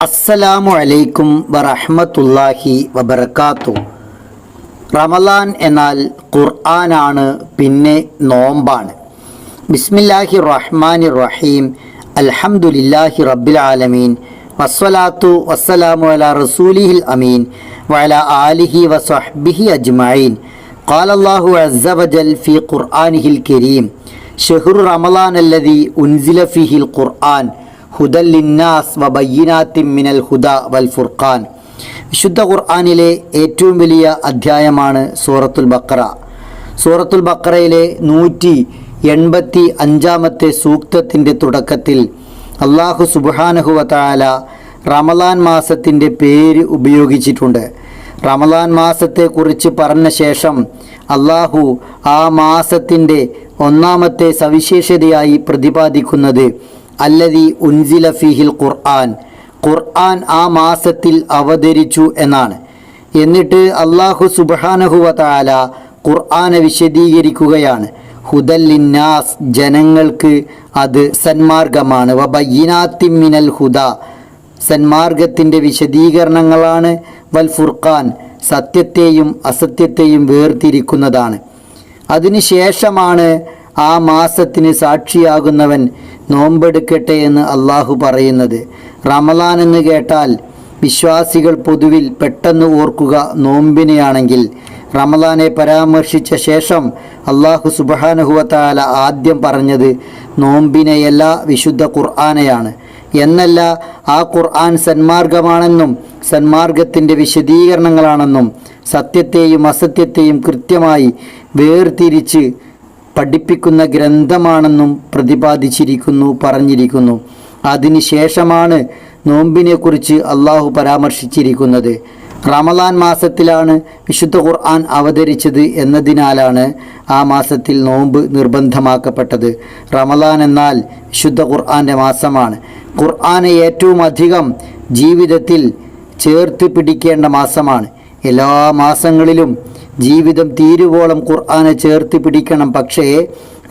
അസ്സലാമു അലൈക്കും വറഹ്മത്തുള്ളാഹി വബർക്കാത്തു റമലാൻ എന്നാൽ ഖുർആനാണ് പിന്നെ നോമ്പാണ് ബിസ്മില്ലാഹി റഹ്മാനി റഹീം അൽഹംദുലില്ലാഹി റബ്ബിൽ ആലമീൻ വസ്സലാത്തു വസ്സലാമു അലാ റസൂലിഹിൽ അമീൻ വഅല ആലിഹി വസ്വഹ്ബിഹി അജ്മഈൻ قال الله عز وجل في قرآنه الكريم شهر رمضان الذي أنزل فيه القرآن ഹുദൽ വബയ്യനാത്തി മിനൽ ഹുദ വൽ ഫുർഖാൻ. വിശുദ്ധ ഖുർആാനിലെ ഏറ്റവും വലിയ അധ്യായമാണ് സൂറത്തുൽ ബക്കറ സൂറത്തുൽ ബക്കറയിലെ നൂറ്റി എൺപത്തി അഞ്ചാമത്തെ സൂക്തത്തിന്റെ തുടക്കത്തിൽ അള്ളാഹു സുബാനഹുവത്താല റമലാൻ മാസത്തിന്റെ പേര് ഉപയോഗിച്ചിട്ടുണ്ട്. റമലാൻ മാസത്തെക്കുറിച്ച് പറഞ്ഞ ശേഷം അള്ളാഹു ആ മാസത്തിന്റെ ഒന്നാമത്തെ സവിശേഷതയായി പ്രതിപാദിക്കുന്നത് അല്ലതി ഉൻസില ഫിഹിൽ ഖുർആൻ. ഖുർആൻ ആ മാസത്തിൽ അവതരിച്ചു എന്നാണ്. എന്നിട്ട് അള്ളാഹു സുബാനഹുവതാല ഖുർആനെ വിശദീകരിക്കുകയാണ്. ഹുദല്ലിന്നാസ് ജനങ്ങൾക്ക് അത് സന്മാർഗമാണ്. വബയ്യനാത്തിൻ മിനൽ ഹുദ. സന്മാർഗത്തിന്റെ വിശദീകരണങ്ങളാണ്. വൽ ഫുർഖാൻ സത്യത്തെയും അസത്യത്തെയും വേർതിരിക്കുന്നതാണ്. അതിനുശേഷമാണ് ആ മാസത്തിന് സാക്ഷിയാകുന്നവൻ നോമ്പെടുക്കട്ടെ എന്ന് അള്ളാഹു പറയുന്നത്. റമലാൻ എന്ന് കേട്ടാൽ വിശ്വാസികൾ പൊതുവിൽ പെട്ടെന്ന് ഓർക്കുക നോമ്പിനെയാണെങ്കിൽ. റമലാനെ പരാമർശിച്ച ശേഷം അള്ളാഹു സുബാനഹുവത്താല ആദ്യം പറഞ്ഞത് നോമ്പിനെയല്ല വിശുദ്ധ ഖുർആാനെയാണ്. എന്നല്ല ആ ഖുർആൻ സന്മാർഗമാണെന്നും സന്മാർഗത്തിന്റെ വിശദീകരണങ്ങളാണെന്നും സത്യത്തെയും അസത്യത്തെയും കൃത്യമായി വേർതിരിച്ച് പഠിപ്പിക്കുന്ന ഗ്രന്ഥമാണെന്നും പ്രതിപാദിച്ചിരിക്കുന്നു പറഞ്ഞിരിക്കുന്നു. അതിനുശേഷമാണ് നോമ്പിനെക്കുറിച്ച് അള്ളാഹു പരാമർശിച്ചിരിക്കുന്നത്. റമലാൻ മാസത്തിലാണ് വിശുദ്ധ ഖുർആൻ അവതരിച്ചത് എന്നതിനാലാണ് ആ മാസത്തിൽ നോമ്പ് നിർബന്ധമാക്കപ്പെട്ടത്. റമലാൻ എന്നാൽ വിശുദ്ധ ഖുർആന്റെ മാസമാണ്. ഖുർആനെ ഏറ്റവും അധികം ജീവിതത്തിൽ ചേർത്ത് പിടിക്കേണ്ട മാസമാണ്. എല്ലാ മാസങ്ങളിലും ജീവിതം തീരുവോളം ഖുർആാനെ ചേർത്ത് പിടിക്കണം. പക്ഷേ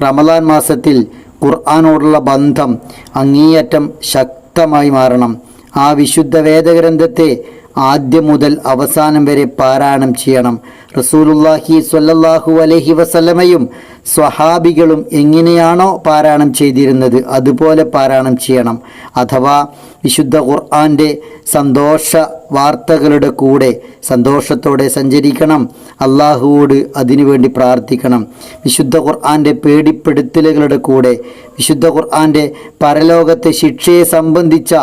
റമദാൻ മാസത്തിൽ ഖുർആാനോടുള്ള ബന്ധം അങ്ങേയറ്റം ശക്തമായി മാറണം. ആ വിശുദ്ധ വേദഗ്രന്ഥത്തെ ആദ്യം മുതൽ അവസാനം വരെ പാരായണം ചെയ്യണം. റസൂലുല്ലാഹി സ്വല്ലല്ലാഹു അലഹി വസലമയും സ്വഹാബികളും എങ്ങനെയാണോ പാരായണം ചെയ്തിരുന്നത് അതുപോലെ പാരായണം ചെയ്യണം. അഥവാ വിശുദ്ധ ഖുർആന്റെ സന്തോഷ വാർത്തകളുടെ കൂടെ സന്തോഷത്തോടെ സഞ്ചരിക്കണം. അള്ളാഹുവോട് അതിനുവേണ്ടി പ്രാർത്ഥിക്കണം. വിശുദ്ധ ഖുർആന്റെ പേടിപ്പെടുത്തലുകളുടെ കൂടെ വിശുദ്ധ ഖുർആന്റെ പരലോകത്തെ ശിക്ഷയെ സംബന്ധിച്ച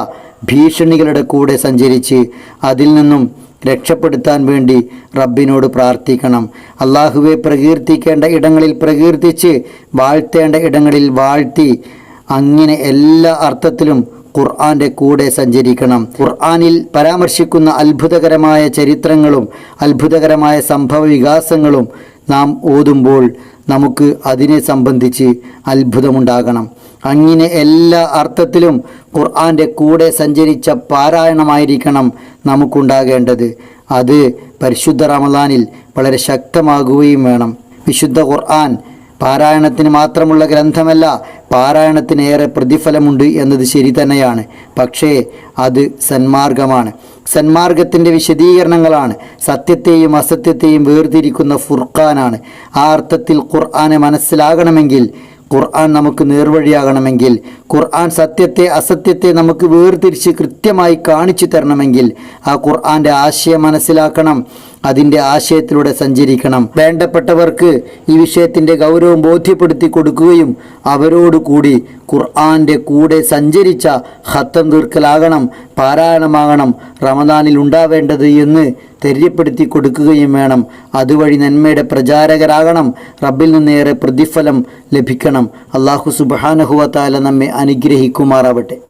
ഭീഷണികളുടെ കൂടെ സഞ്ചരിച്ച് അതിൽ നിന്നും രക്ഷപ്പെടുത്താൻ വേണ്ടി റബ്ബിനോട് പ്രാർത്ഥിക്കണം. അള്ളാഹുവെ പ്രകീർത്തിക്കേണ്ട ഇടങ്ങളിൽ പ്രകീർത്തിച്ച് വാഴ്ത്തേണ്ട ഇടങ്ങളിൽ വാഴ്ത്തി അങ്ങനെ എല്ലാ അർത്ഥത്തിലും ഖുർആന്റെ കൂടെ സഞ്ചരിക്കണം. ഖുർആനിൽ പരാമർശിക്കുന്ന അത്ഭുതകരമായ ചരിത്രങ്ങളും അത്ഭുതകരമായ സംഭവ വികാസങ്ങളും നാം ഓതുമ്പോൾ നമുക്ക് അതിനെ സംബന്ധിച്ച് അത്ഭുതമുണ്ടാകണം. അങ്ങനെ എല്ലാ അർത്ഥത്തിലും ഖുർആന്റെ കൂടെ സഞ്ചരിച്ച പാരായണമായിരിക്കണം നമുക്കുണ്ടാകേണ്ടത്. അത് പരിശുദ്ധ റമദാനിൽ വളരെ ശക്തമാകുകയും വേണം. വിശുദ്ധ ഖുർആൻ പാരായണത്തിന് മാത്രമുള്ള ഗ്രന്ഥമല്ല പാരായണത്തിന് ഏറെ പ്രതിഫലമുണ്ട് എന്നത് ശരി തന്നെയാണ്. പക്ഷേ അത് സന്മാർഗമാണ്. സന്മാർഗത്തിന്റെ വിശദീകരണങ്ങളാണ്. സത്യത്തെയും അസത്യത്തെയും വേർതിരിക്കുന്ന ഫുർഖാനാണ്. ആ അർത്ഥത്തിൽ ഖുർആാനെ മനസ്സിലാകണമെങ്കിൽ ഖുർആൻ നമുക്ക് നേർവഴിയാകണമെങ്കിൽ ഖുർആൻ സത്യത്തെ അസത്യത്തെ നമുക്ക് വേർതിരിച്ച് കൃത്യമായി കാണിച്ചു തരണമെങ്കിൽ ആ ഖുർആന്റെ ആശയം മനസ്സിലാക്കണം അതിന്റെ ആശയത്തിലൂടെ സഞ്ചരിക്കണം. വേണ്ടപ്പെട്ടവർക്ക് ഈ വിഷയത്തിന്റെ ഗൗരവം ബോധ്യപ്പെടുത്തി കൊടുക്കുകയും അവരോട് കൂടി ഖുർആന്റെ കൂടെ സഞ്ചരിച്ച ഹത്തം തീർക്കലാകണം. പാരായണമാകണം. റമദാനിൽ ഉണ്ടാവേണ്ടത് എന്ന് തെര്യപ്പെടുത്തി കൊടുക്കുകയും വേണം. അതുവഴി നന്മയുടെ പ്രചാരകരാകണം. റബ്ബിൽ നിന്നേറെ പ്രതിഫലം ലഭിക്കണം. അള്ളാഹു സുബാനഹുവത്താല നമ്മെ അനുഗ്രഹിക്കുമാറാവട്ടെ.